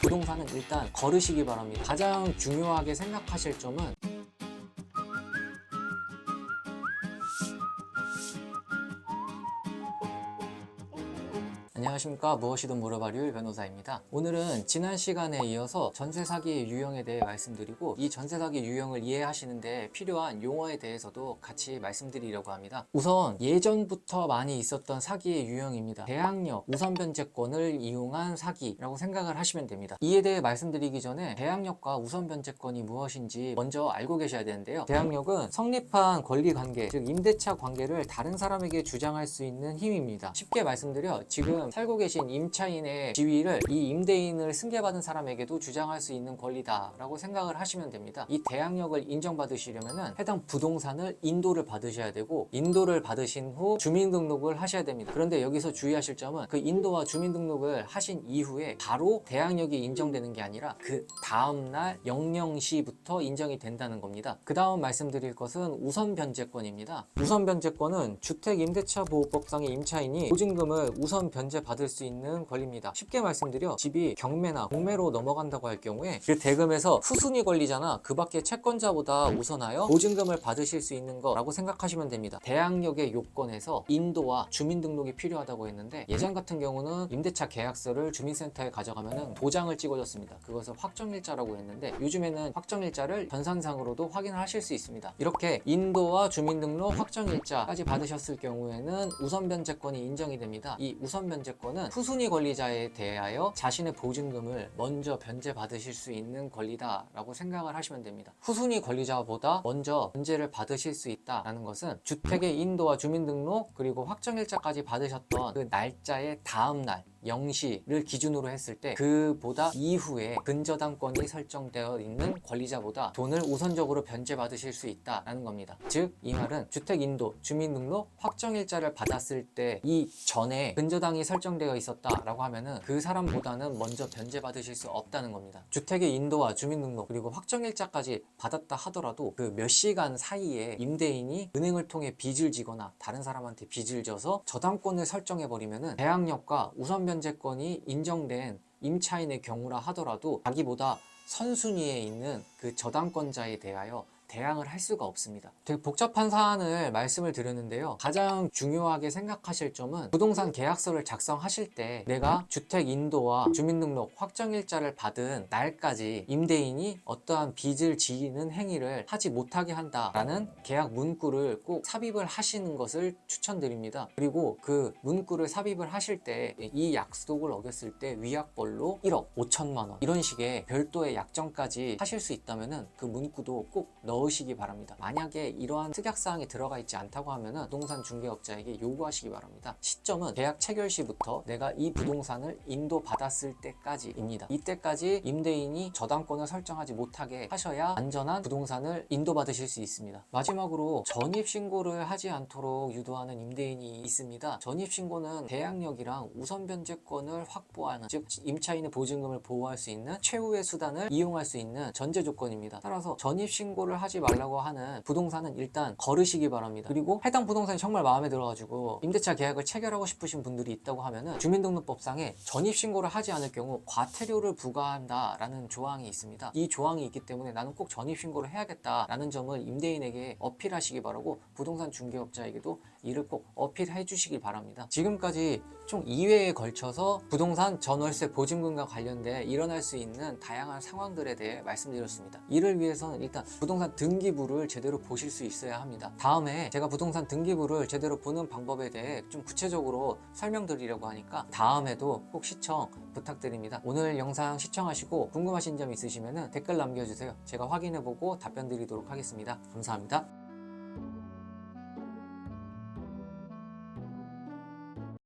부동산은 일단 거르시기 바랍니다. 가장 중요하게 생각하실 점은 안녕하십니까 무엇이든 물어봐류 변호사입니다. 오늘은 지난 시간에 이어서 전세 사기의 유형에 대해 말씀드리고 이 전세 사기 유형을 이해하시는데 필요한 용어에 대해서도 같이 말씀드리려고 합니다. 우선 예전부터 많이 있었던 사기의 유형입니다. 대항력 우선 변제권을 이용한 사기라고 생각을 하시면 됩니다. 이에 대해 말씀드리기 전에 대항력과 우선 변제권이 무엇인지 먼저 알고 계셔야 되는데요. 대항력은 성립한 권리 관계, 즉 임대차 관계를 다른 사람에게 주장할 수 있는 힘입니다. 쉽게 말씀드려 지금 살고 계신 임차인의 지위를 이 임대인을 승계받은 사람에게도 주장할 수 있는 권리다라고 생각을 하시면 됩니다. 이 대항력을 인정받으시려면 해당 부동산을 인도를 받으셔야 되고 인도를 받으신 후 주민등록을 하셔야 됩니다. 그런데 여기서 주의하실 점은 그 인도와 주민등록을 하신 이후에 바로 대항력이 인정되는 게 아니라 그 다음날 영영시부터 인정이 된다는 겁니다. 그 다음 말씀드릴 것은 우선 변제권입니다. 우선 변제권은 주택임대차보호법상의 임차인이 보증금을 우선 변제 받을 수 있는 권리입니다. 쉽게 말씀드려 집이 경매나 공매로 넘어간다고 할 경우에 그 대금에서 후순위 권리잖아. 그 밖에 채권자보다 우선하여 보증금을 받으실 수 있는 거라고 생각하시면 됩니다. 대항력의 요건에서 인도와 주민등록이 필요하다고 했는데 예전 같은 경우는 임대차 계약서를 주민센터에 가져가면은 도장을 찍어줬습니다. 그것을 확정일자라고 했는데 요즘에는 확정일자를 전산상으로도 확인을 하실 수 있습니다. 이렇게 인도와 주민등록 확정일자까지 받으셨을 경우에는 우선 변제권이 인정이 됩니다. 이 우선 변제 권은 후순위 권리자에 대하여 자신의 보증금을 먼저 변제받으실 수 있는 권리다라고 생각을 하시면 됩니다. 후순위 권리자보다 먼저 변제를 받으실 수 있다라는 것은 주택의 인도와 주민등록 그리고 확정일자까지 받으셨던 그 날짜의 다음 날 영시를 기준으로 했을 때 그보다 이후에 근저당권이 설정되어 있는 권리자보다 돈을 우선적으로 변제받으실 수 있다라는 겁니다. 즉 이 말은 주택 인도, 주민등록 확정일자를 받았을 때 이 전에 근저당이 설정되어 있었다라고 하면은 그 사람보다는 먼저 변제받으실 수 없다는 겁니다. 주택의 인도와 주민등록 그리고 확정일자까지 받았다 하더라도 그 몇 시간 사이에 임대인이 은행을 통해 빚을 지거나 다른 사람한테 빚을 져서 저당권을 설정해 버리면은 대항력과 우선 변제권이 인정된 임차인의 경우라 하더라도 자기보다 선순위에 있는 그 저당권자에 대하여 대항을 할 수가 없습니다. 되게 복잡한 사안을 말씀을 드렸는데요. 가장 중요하게 생각하실 점은 부동산 계약서를 작성하실 때 내가 주택 인도와 주민등록 확정일자를 받은 날까지 임대인이 어떠한 빚을 지는 행위를 하지 못하게 한다라는 계약 문구를 꼭 삽입을 하시는 것을 추천드립니다. 그리고 그 문구를 삽입을 하실 때 이 약속을 어겼을 때 위약벌로 1억 5천만 원 이런 식의 별도의 약정까지 하실 수 있다면은 그 문구도 꼭 넣 으시기 바랍니다. 만약에 이러한 특약사항이 들어가 있지 않다고 하면은 부동산 중개업자에게 요구하시기 바랍니다. 시점은 계약 체결 시부터 내가 이 부동산을 인도받았을 때까지입니다. 이때까지 임대인이 저당권을 설정하지 못하게 하셔야 안전한 부동산을 인도받으실 수 있습니다. 마지막으로 전입신고를 하지 않도록 유도하는 임대인이 있습니다. 전입신고는 대항력이랑 우선 변제권을 확보하는 즉 임차인의 보증금을 보호할 수 있는 최후의 수단을 이용할 수 있는 전제 조건입니다. 따라서 전입신고를 하지 말라고 하는 부동산은 일단 거르시기 바랍니다. 그리고 해당 부동산이 정말 마음에 들어가지고 임대차 계약을 체결하고 싶으신 분들이 있다고 하면은 주민등록법상에 전입신고를 하지 않을 경우 과태료를 부과한다라는 조항이 있습니다. 이 조항이 있기 때문에 나는 꼭 전입신고를 해야겠다라는 점을 임대인에게 어필하시기 바라고 부동산 중개업자에게도 이를 꼭 어필해 주시기 바랍니다. 지금까지 총 2회에 걸쳐서 부동산 전월세 보증금과 관련돼 일어날 수 있는 다양한 상황들에 대해 말씀드렸습니다. 이를 위해서는 일단 부동산 등기부를 제대로 보실 수 있어야 합니다. 다음에 제가 부동산 등기부를 제대로 보는 방법에 대해 좀 구체적으로 설명드리려고 하니까 다음에도 꼭 시청 부탁드립니다. 오늘 영상 시청하시고 궁금하신 점 있으시면 댓글 남겨주세요. 제가 확인해보고 답변 드리도록 하겠습니다. 감사합니다.